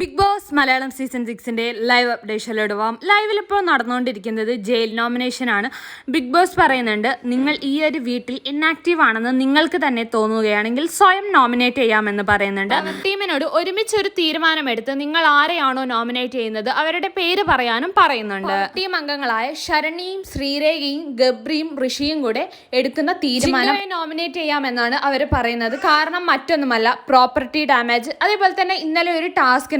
Big Boss Malayalam season സിക്സിന്റെ live അപ്ഡേഷനിലോട് പോവാം ലൈവിൽ ഇപ്പോൾ നടന്നുകൊണ്ടിരിക്കുന്നത് ജയിൽ നോമിനേഷൻ ആണ്. ബിഗ് ബോസ് പറയുന്നുണ്ട് നിങ്ങൾ ഈ ഒരു വീട്ടിൽ ഇന്നാക്റ്റീവ് ആണെന്ന് നിങ്ങൾക്ക് തന്നെ തോന്നുകയാണെങ്കിൽ സ്വയം നോമിനേറ്റ് ചെയ്യാമെന്ന് പറയുന്നുണ്ട്. ടീമിനോട് ഒരുമിച്ച് ഒരു തീരുമാനമെടുത്ത് നിങ്ങൾ ആരെയാണോ നോമിനേറ്റ് ചെയ്യുന്നത് അവരുടെ പേര് പറയാനും പറയുന്നുണ്ട്. ടീം അംഗങ്ങളായ ശരണിയും ശ്രീരേഖയും ഗബ്രിയും ഋഷിയും കൂടെ എടുക്കുന്ന തീരുമാനം നോമിനേറ്റ് ചെയ്യാമെന്നാണ് അവർ പറയുന്നത്. കാരണം മറ്റൊന്നുമല്ല പ്രോപ്പർട്ടി ഡാമേജ് അതേപോലെ തന്നെ ഇന്നലെ ഒരു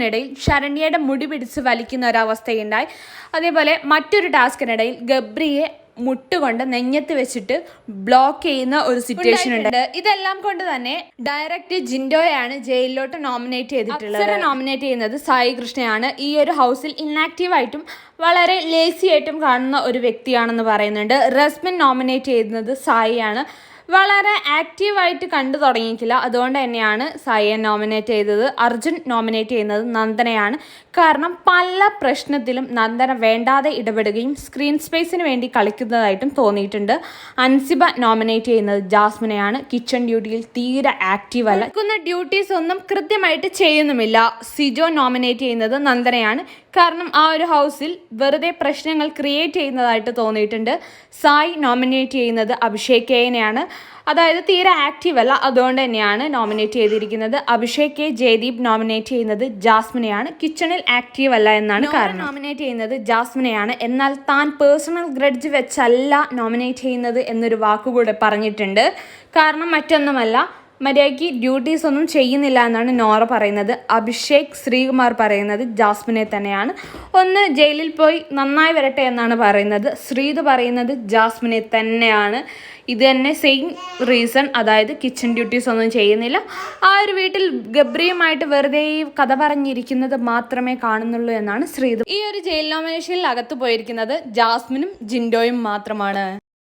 ടാസ്കിനിടയിൽ ശരണ്യയുടെ മുടി പിടിച്ച് വലിക്കുന്ന ഒരവസ്ഥയുണ്ടായി. അതേപോലെ മറ്റൊരു ടാസ്കിനിടയിൽ ഗബ്രിയെ മുട്ടുകൊണ്ട് നെഞ്ഞത്ത് വെച്ചിട്ട് ബ്ലോക്ക് ചെയ്യുന്ന ഒരു സിറ്റുവേഷൻ ഉണ്ട്. ഇതെല്ലാം കൊണ്ട് തന്നെ ഡയറക്റ്റ് ജിൻഡോയാണ് ജയിലിലോട്ട് നോമിനേറ്റ് ചെയ്തിട്ടുള്ളത്. നോമിനേറ്റ് ചെയ്യുന്നത് സായി കൃഷ്ണയാണ്. ഈ ഒരു ഹൗസിൽ ഇന്നാക്റ്റീവായിട്ടും വളരെ ലേസി ആയിട്ടും കാണുന്ന ഒരു വ്യക്തിയാണെന്ന് പറയുന്നുണ്ട്. റസ്മിൻ നോമിനേറ്റ് ചെയ്യുന്നത് സായിയാണ്. വളരെ ആക്റ്റീവായിട്ട് കണ്ടു തുടങ്ങിയിട്ടില്ല. അതുകൊണ്ട് തന്നെയാണ് സായിയെ നോമിനേറ്റ് ചെയ്തത്. അർജുൻ നോമിനേറ്റ് ചെയ്യുന്നത് നന്ദനയാണ്. കാരണം പല പ്രശ്നത്തിലും നന്ദന വേണ്ടാതെ ഇടപെടുകയും സ്ക്രീൻ സ്പേസിന് വേണ്ടി കളിക്കുന്നതായിട്ടും തോന്നിയിട്ടുണ്ട്. അൻസിബ നോമിനേറ്റ് ചെയ്യുന്നത് ജാസ്മിനെയാണ്. കിച്ചൺ ഡ്യൂട്ടിയിൽ തീരെ ആക്റ്റീവ് അല്ല. ഡ്യൂട്ടീസ് ഒന്നും കൃത്യമായിട്ട് ചെയ്യുന്നുമില്ല. സിജോ നോമിനേറ്റ് ചെയ്യുന്നത് നന്ദനയാണ്. കാരണം ആ ഒരു ഹൗസിൽ വെറുതെ പ്രശ്നങ്ങൾ ക്രിയേറ്റ് ചെയ്യുന്നതായിട്ട് തോന്നിയിട്ടുണ്ട്. സായി നോമിനേറ്റ് ചെയ്യുന്നത് അഭിഷേക് കെയനെയാണ് അതായത് തീരെ ആക്റ്റീവ് അല്ല അതുകൊണ്ട് തന്നെയാണ് നോമിനേറ്റ് ചെയ്തിരിക്കുന്നത്. അഭിഷേക് കെ ജയദീപ് നോമിനേറ്റ് ചെയ്യുന്നത് ജാസ്മിനെയാണ്. കിച്ചണിൽ ആക്റ്റീവ് അല്ല എന്നാണ് കാരണം. നോമിനേറ്റ് ചെയ്യുന്നത് ജാസ്മിനെയാണ്. എന്നാൽ താൻ പേഴ്സണൽ ഗ്രഡ്ജ് വെച്ചല്ല നോമിനേറ്റ് ചെയ്യുന്നത് എന്നൊരു വാക്കുകൂടെ പറഞ്ഞിട്ടുണ്ട്. കാരണം മറ്റൊന്നുമല്ല മര്യാദയ്ക്ക് ഡ്യൂട്ടീസ് ഒന്നും ചെയ്യുന്നില്ല എന്നാണ് നോറ പറയുന്നത്. അഭിഷേക് ശ്രീകുമാർ പറയുന്നത് ജാസ്മിനെ തന്നെയാണ്. ഒന്ന് ജയിലിൽ പോയി നന്നായി വരട്ടെ എന്നാണ് പറയുന്നത്. ശ്രീത് പറയുന്നത് ജാസ്മിനെ തന്നെയാണ്. ഇത് തന്നെ സെയിം റീസൺ അതായത് കിച്ചൺ ഡ്യൂട്ടീസ് ഒന്നും ചെയ്യുന്നില്ല. ആ ഒരു വീട്ടിൽ ഗബ്രിയുമായിട്ട് വെറുതെ കഥ പറഞ്ഞിരിക്കുന്നത് മാത്രമേ കാണുന്നുള്ളൂ എന്നാണ് ശ്രീത്. ഈ ഒരു ജയിൽ നോമിനേഷനിൽ അകത്ത് പോയിരിക്കുന്നത് ജാസ്മിനും ജിൻഡോയും മാത്രമാണ്.